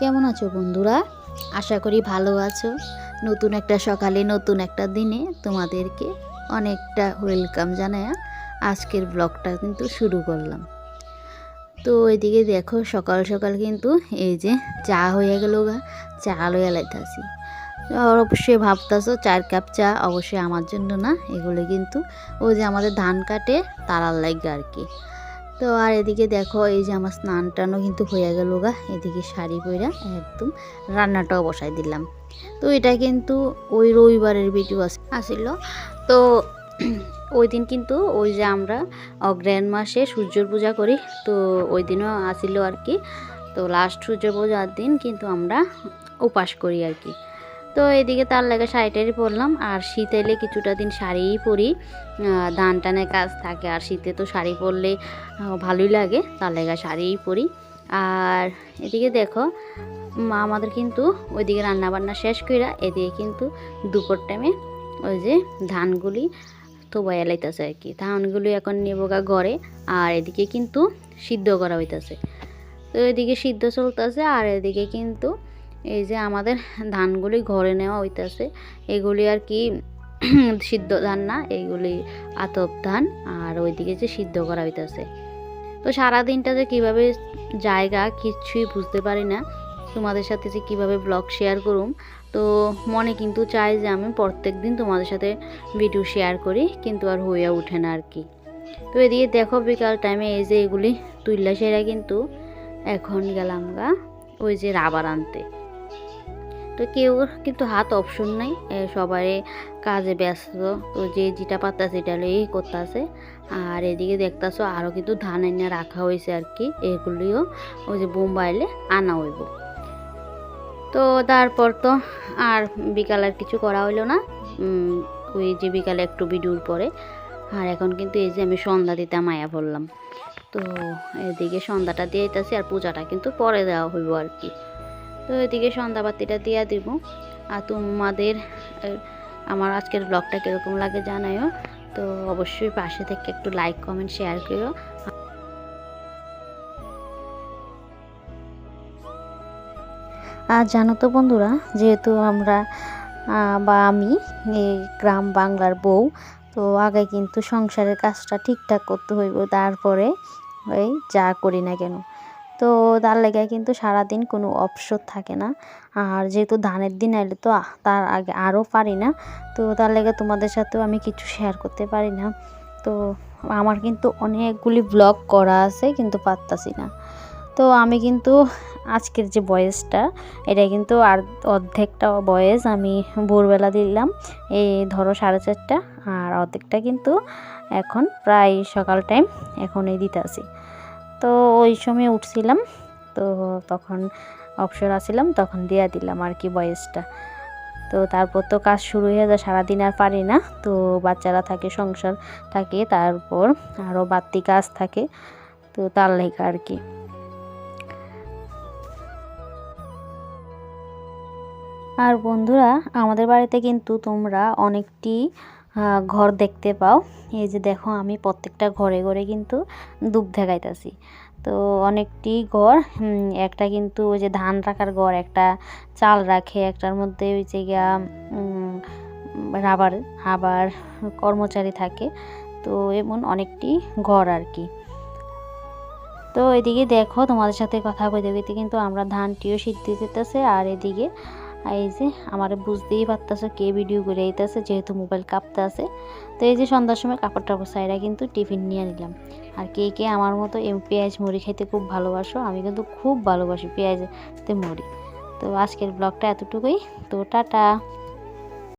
কেমন আছো বন্ধুরা? আশা করি ভালো আছো। নতুন একটা সকালে, নতুন একটা দিনে তোমাদেরকে অনেকটা ওয়েলকাম জানায়া আজকের ব্লগটা কিন্তু শুরু করলাম। তো ওইদিকে দেখো, সকাল সকাল কিন্তু এই যে চা হয়ে গেল গা, চা লইয়া লাইতাছি আর অবশ্যই ভাবতাছো, চার কাপ চা অবশ্যই আমার জন্য না, এগুলো কিন্তু ওই যে আমাদের ধান কাটে, তারার লাগে আর কি। তো আর এদিকে দেখো, এই যে আমার স্নান টানও কিন্তু হয়ে গেল গা। এদিকে শাড়ি পইরা একদম রান্নাটাও বসাই দিলাম। তো এটা কিন্তু ওই রবিবারের ভিডিও আসিল। তো ওই দিন কিন্তু ওই যে আমরা অগ্রহায়ণ মাসে সূর্যর পূজা করি। তো ওই দিনও আসিল আর কি। তো লাস্ট সূর্য পূজার দিন কিন্তু আমরা উপাস করি আর কি। তো এদিকে তার লাগে শাড়িটারি পরলাম, আর শীত এলে কিছুটা দিন শাড়িই পরি। ধান টানের কাজ থাকে, আর শীতে তো শাড়ি পরলে ভালোই লাগে, তার লেগা শাড়িই পরি। আর এদিকে দেখো, মা আমাদের কিন্তু ওইদিকে রান্না বান্না শেষ কইরা এদিকে কিন্তু দুপুর টাইমে ওই যে ধানগুলি তো বয়া আর কি। ধানগুলি এখন নেব গা ঘরে, আর এদিকে কিন্তু সিদ্ধ করা হইতাছে। তো এদিকে সিদ্ধ চলতেছে, আর এদিকে কিন্তু এই যে আমাদের ধানগুলি ঘরে নেওয়া হইতাছে, এগুলি আর কি সিদ্ধ ধান না, এইগুলি আতপ ধান আর ওইদিকে যে সিদ্ধ করা হইতাছে। তো সারা দিনটা যে কীভাবে জায়গা কিচ্ছুই বুঝতে পারি না। তোমাদের সাথে যে কীভাবে ব্লগ শেয়ার করুম, তো মনে কিন্তু চাই যে আমি প্রত্যেক দিন তোমাদের সাথে ভিডিও শেয়ার করি, কিন্তু আর হইয়া ওঠে না আর কি। তো এদিকে দেখো বিকাল টাইমে এই যে এগুলি তুললা সেরা কিন্তু এখন গেলাম গা, ওই যে রাবার আনতে। তো কেউ কিন্তু হাত অপশন নাই সবাই কাজে ব্যস্ত। তো যে যেটা পাতা সেটা লই করতেছে। আর এদিকে দেখতাছো আরও কিন্তু ধান এনে রাখা হয়েছে আর কি, এগুলিও ওই যে বোম্বাইলে আনা হইব। তো তারপর তো আর বিকাল আর কিছু করা হইল না। ওই যে বিকালে একটু ভিডিওর পরে। আর এখন কিন্তু এই যে আমি সন্ধ্যা দিতে মায়া বললাম তো এদিকে সন্ধ্যাটা দিয়ে আর পূজাটা কিন্তু পরে দেওয়া হইব আর কি। তো এদিকে সন্ধ্যাবাতিটা দিয়ে দিব। আর তোমাদের আমার আজকের ব্লগটা কীরকম লাগে জানাইও তো অবশ্যই পাশে থেকে একটু লাইক কমেন্ট শেয়ার করো। আর জানো তো বন্ধুরা, যেহেতু আমরা বা আমি গ্রাম বাংলার বউ, তো আগে কিন্তু সংসারের কাজটা ঠিকঠাক করতে হইব। তারপরে ওই যা করি না কেন। তো তার লেগে কিন্তু সারাদিন কোনো অবসর থাকে না। আর যেহেতু ধানের দিন এলে তো তার আগে আরও পারি না। তো তার লেগে তোমাদের সাথেও আমি কিছু শেয়ার করতে পারি না। তো আমার কিন্তু অনেকগুলি ব্লগ করা আছে, কিন্তু পারতাছি না। তো আমি কিন্তু আজকের যে বয়েসটা, এটা কিন্তু আর অর্ধেকটা বয়েস আমি ভোরবেলা দিলাম। এই ধরো সাড়ে চারটা, আর অর্ধেকটা কিন্তু এখন প্রায় সকাল টাইম এখন এই দিতে আসি তো ওই সময় উঠছিলাম, তো তখন অবসর আসছিলাম তখন দিয়া দিলাম আর কি বয়সটা। তো তারপর তো কাজ শুরু হয়ে যায়, সারাদিন আর পারি না। তো বাচ্চারা থাকে, সংসার থাকে, তারপর আরও বাড়তি কাজ থাকে, তো তার লেখা আর কি। আর বন্ধুরা, আমাদের বাড়িতে কিন্তু তোমরা অনেকটি ঘর দেখতে পাও। এই যে দেখো আমি প্রত্যেকটা ঘরে ঘরে কিন্তু ধূপ দেখাইতেছি তো অনেকটি ঘর একটা কিন্তু ওই যে ধান রাখার ঘর, একটা চাল রাখে, একটার মধ্যে ওই যে গিয়া রাবার, আবার কর্মচারী থাকে। তো এমন অনেকটি ঘর আর কি তো এদিকে দেখো তোমাদের সাথে কথা কইতে কইতে কিন্তু আমরা ধানটিও সিদ্ধ যেতেছে, আর এদিকে এই যে আমার বুঝতেই পারতেছে কে ভিডিও করে আইতেছে, যেহেতু মোবাইল কাঁপতে আছে। তো এই যে সন্ধ্যার সময় কাপড় টাপড় কিন্তু টিফিন নিয়ে নিলাম। আর কে কে আমার মতো পেঁয়াজ, মুড়ি খাইতে খুব ভালোবাসো, আমি কিন্তু খুব ভালোবাসি পেঁয়াজতে মুড়ি। তো আজকের ব্লগটা এতটুকুই। তো টাটা!